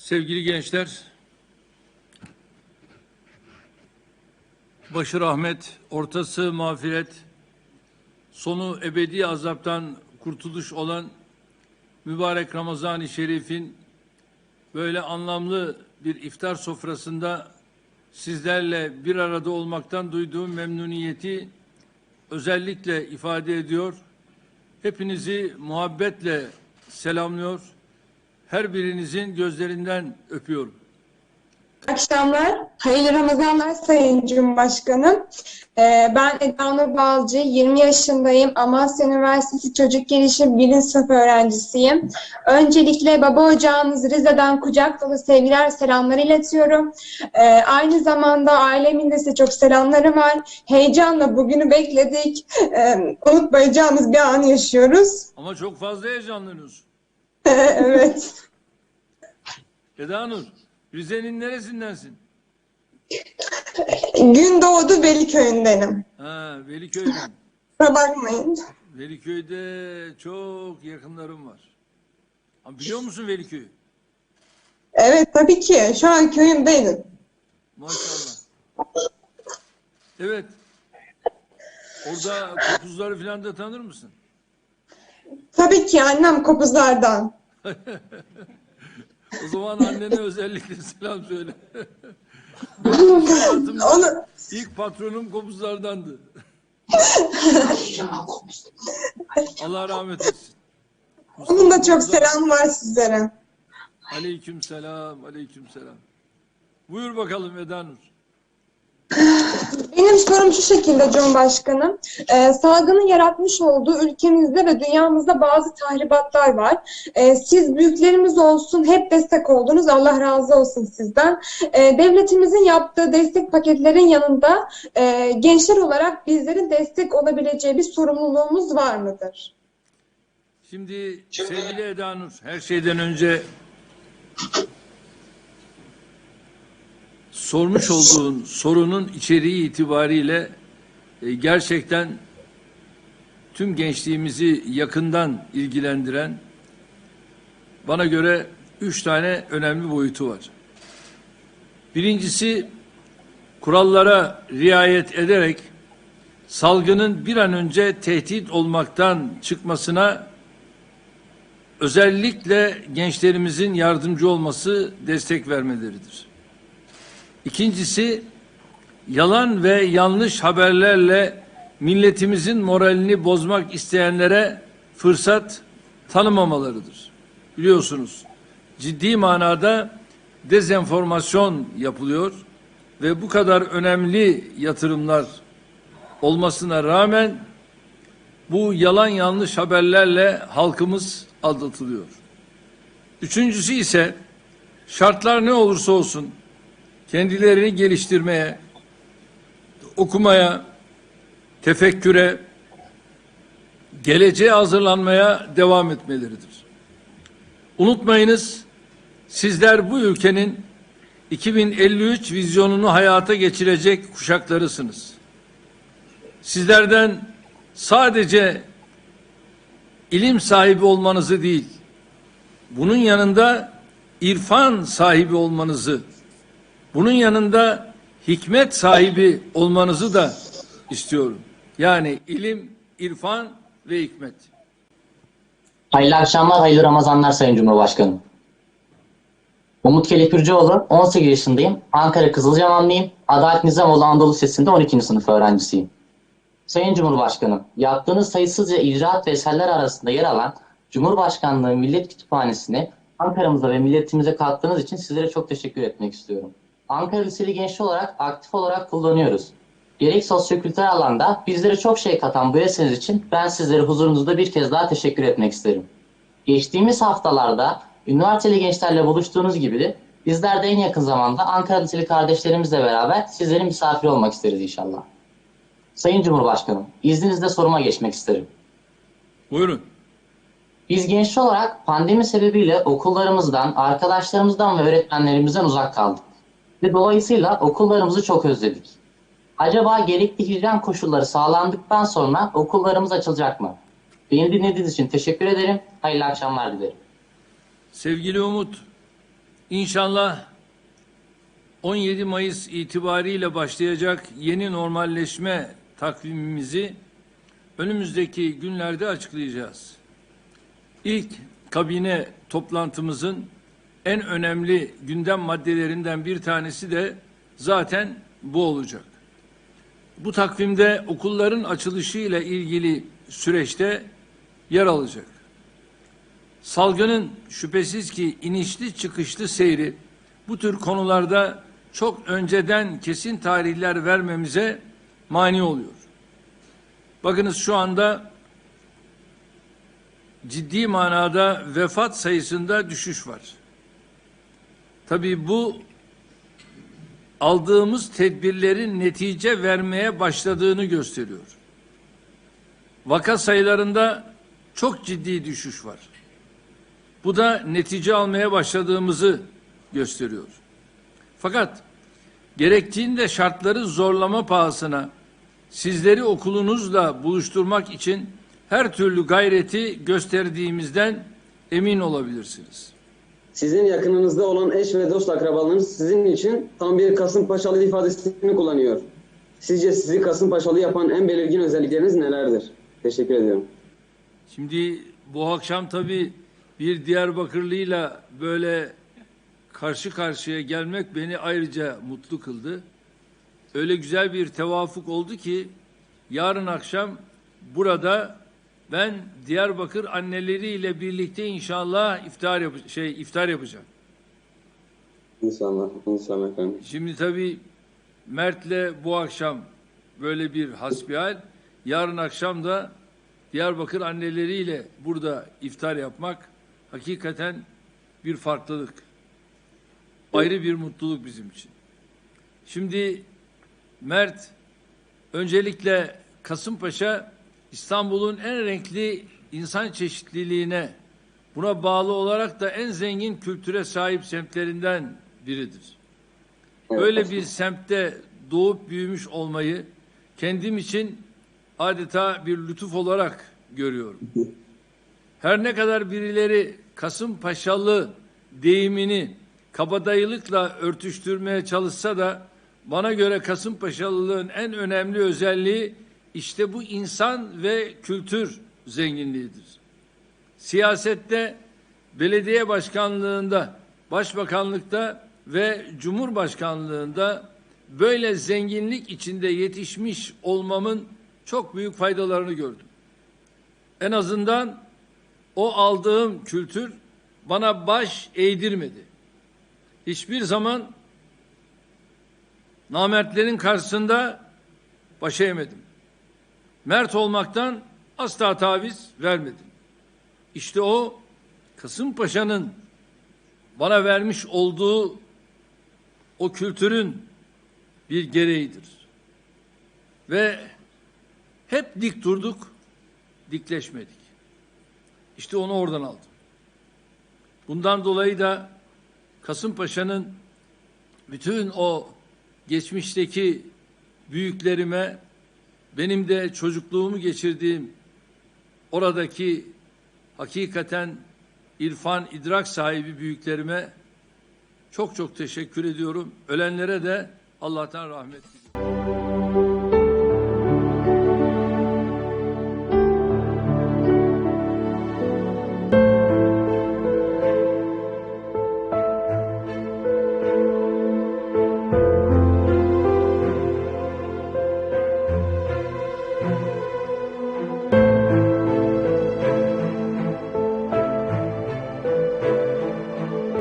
Sevgili gençler, başı rahmet, ortası mağfiret, sonu ebedi azaptan kurtuluş olan mübarek Ramazan-ı Şerif'in böyle anlamlı bir iftar sofrasında sizlerle bir arada olmaktan duyduğum memnuniyeti özellikle ifade ediyor. Hepinizi muhabbetle selamlıyor. Her birinizin gözlerinden öpüyorum. Akşamlar, hayırlı Ramazanlar Sayın Cumhurbaşkanım. Ee, ben Eda Nur Balcı, 20 yaşındayım. Amasya Üniversitesi Çocuk Gelişim 1. sınıf öğrencisiyim. Öncelikle baba ocağınız Rize'den kucak dolu sevgiler, selamlar iletiyorum. Ee, aynı zamanda ailemin de size çok selamları var. Heyecanla bugünü bekledik. Ee, unutmayacağımız bir an yaşıyoruz. Ama çok fazla heyecanlanıyorsun. evet. Eda Nur, Rize'nin neresindensin? Gündoğdu Veliköy'ündenim. Ha, Veliköy'den. Kusura bakmayın. Veliköy'de çok yakınlarım var. Ha, biliyor musun Veliköy'ü? Evet tabii ki. Şu an köyüm benim. Maşallah. Evet. Orada kopuzları falan da tanır mısın? Tabii ki annem kopuzlardan. O zaman annene özellikle selam söyle. Onu İlk patronum kopuzlardandı. Allah rahmet etsin. onun da çok selam var sizlere. Aleyküm selam, aleyküm selam. Buyur bakalım Eda Nur. Benim sorum şu şekilde Cumhurbaşkanım. Ee, salgının yaratmış olduğu ülkemizde ve dünyamızda bazı tahribatlar var. Ee, siz büyüklerimiz olsun hep destek oldunuz. Allah razı olsun sizden. Ee, devletimizin yaptığı destek paketlerin yanında e, gençler olarak bizlerin destek olabileceği bir sorumluluğumuz var mıdır? Şimdi sevgili Eda Nur, her şeyden önce sormuş olduğun sorunun içeriği itibariyle e, gerçekten tüm gençliğimizi yakından ilgilendiren bana göre üç tane önemli boyutu var. Birincisi kurallara riayet ederek salgının bir an önce tehdit olmaktan çıkmasına özellikle gençlerimizin yardımcı olması, destek vermeleridir. İkincisi, yalan ve yanlış haberlerle milletimizin moralini bozmak isteyenlere fırsat tanımamalarıdır. Biliyorsunuz, ciddi manada dezenformasyon yapılıyor ve bu kadar önemli yatırımlar olmasına rağmen bu yalan yanlış haberlerle halkımız aldatılıyor. Üçüncüsü ise şartlar ne olursa olsun kendilerini geliştirmeye, okumaya, tefekküre, geleceğe hazırlanmaya devam etmeleridir. Unutmayınız, sizler bu ülkenin 2053 vizyonunu hayata geçirecek kuşaklarısınız. Sizlerden sadece ilim sahibi olmanızı değil, bunun yanında irfan sahibi olmanızı, bunun yanında hikmet sahibi olmanızı da istiyorum. Yani ilim, irfan ve hikmet. Hayırlı akşamlar, hayırlı Ramazanlar Sayın Cumhurbaşkanım. Umut Kelepircioğlu, 18 yaşındayım. Ankara Kızılcahamamlıyım. Adalet Nizamoğlu Anadolu Lisesi'nde 12. sınıf öğrencisiyim. Sayın Cumhurbaşkanım, yaptığınız sayısızca icraat ve eserler arasında yer alan Cumhurbaşkanlığı Millet Kütüphanesi'ne Ankara'mıza ve milletimize kattığınız için sizlere çok teşekkür etmek istiyorum. Ankara Liseli gençliği olarak aktif olarak kullanıyoruz. Gerek sosyokültürel alanda bizlere çok şey katan bu eseriz için ben sizlere huzurunuzda bir kez daha teşekkür etmek isterim. Geçtiğimiz haftalarda üniversiteli gençlerle buluştuğunuz gibi bizler de en yakın zamanda Ankara Liseli kardeşlerimizle beraber sizlerin misafiri olmak isteriz inşallah. Sayın Cumhurbaşkanım, izninizle soruma geçmek isterim. Buyurun. Biz gençler olarak pandemi sebebiyle okullarımızdan, arkadaşlarımızdan ve öğretmenlerimizden uzak kaldık. Ve dolayısıyla okullarımızı çok özledik. Acaba gerekli hijyen koşulları sağlandıktan sonra okullarımız açılacak mı? Beni dinlediğiniz için teşekkür ederim. Hayırlı akşamlar dilerim. Sevgili Umut, İnşallah 17 Mayıs itibariyle başlayacak yeni normalleşme takvimimizi önümüzdeki günlerde açıklayacağız. İlk kabine toplantımızın en önemli gündem maddelerinden bir tanesi de zaten bu olacak. Bu takvimde okulların açılışı ile ilgili süreçte yer alacak. Salgının şüphesiz ki inişli çıkışlı seyri bu tür konularda çok önceden kesin tarihler vermemize mani oluyor. Bakınız şu anda ciddi manada vefat sayısında düşüş var. Tabii bu aldığımız tedbirlerin netice vermeye başladığını gösteriyor. Vaka sayılarında çok ciddi düşüş var. Bu da netice almaya başladığımızı gösteriyor. Fakat gerektiğinde şartları zorlama pahasına sizleri okulunuzla buluşturmak için her türlü gayreti gösterdiğimizden emin olabilirsiniz. Sizin yakınınızda olan eş ve dost akrabalarınız sizin için tam bir Kasımpaşalı ifadesini kullanıyor. Sizce sizi Kasımpaşalı yapan en belirgin özellikleriniz nelerdir? Teşekkür ediyorum. Şimdi bu akşam tabii bir Diyarbakırlıyla böyle karşı karşıya gelmek beni ayrıca mutlu kıldı. Öyle güzel bir tevafuk oldu ki yarın akşam burada ben Diyarbakır anneleriyle birlikte inşallah iftar yap şey iftar yapacağım. İnşallah, inşallah efendim. Şimdi tabii Mert'le bu akşam böyle bir hasbihal. Yarın akşam da Diyarbakır anneleriyle burada iftar yapmak hakikaten bir farklılık. Ayrı bir mutluluk bizim için. Şimdi Mert öncelikle Kasımpaşa İstanbul'un en renkli insan çeşitliliğine buna bağlı olarak da en zengin kültüre sahip semtlerinden biridir. Böyle bir semtte doğup büyümüş olmayı kendim için adeta bir lütuf olarak görüyorum. Her ne kadar birileri Kasımpaşalı deyimini kabadayılıkla örtüştürmeye çalışsa da bana göre Kasımpaşalılığın en önemli özelliği işte bu insan ve kültür zenginliğidir. Siyasette, belediye başkanlığında, başbakanlıkta ve cumhurbaşkanlığında böyle zenginlik içinde yetişmiş olmamın çok büyük faydalarını gördüm. En azından o aldığım kültür bana baş eğdirmedi. Hiçbir zaman namertlerin karşısında baş eğmedim. Mert olmaktan asla taviz vermedim. İşte o Kasımpaşa'nın bana vermiş olduğu o kültürün bir gereğidir. Ve hep dik durduk, dikleşmedik. İşte onu oradan aldım. Bundan dolayı da Kasımpaşa'nın bütün o geçmişteki büyüklerime benim de çocukluğumu geçirdiğim oradaki hakikaten irfan, idrak sahibi büyüklerime çok çok teşekkür ediyorum. Ölenlere de Allah'tan rahmet diliyorum.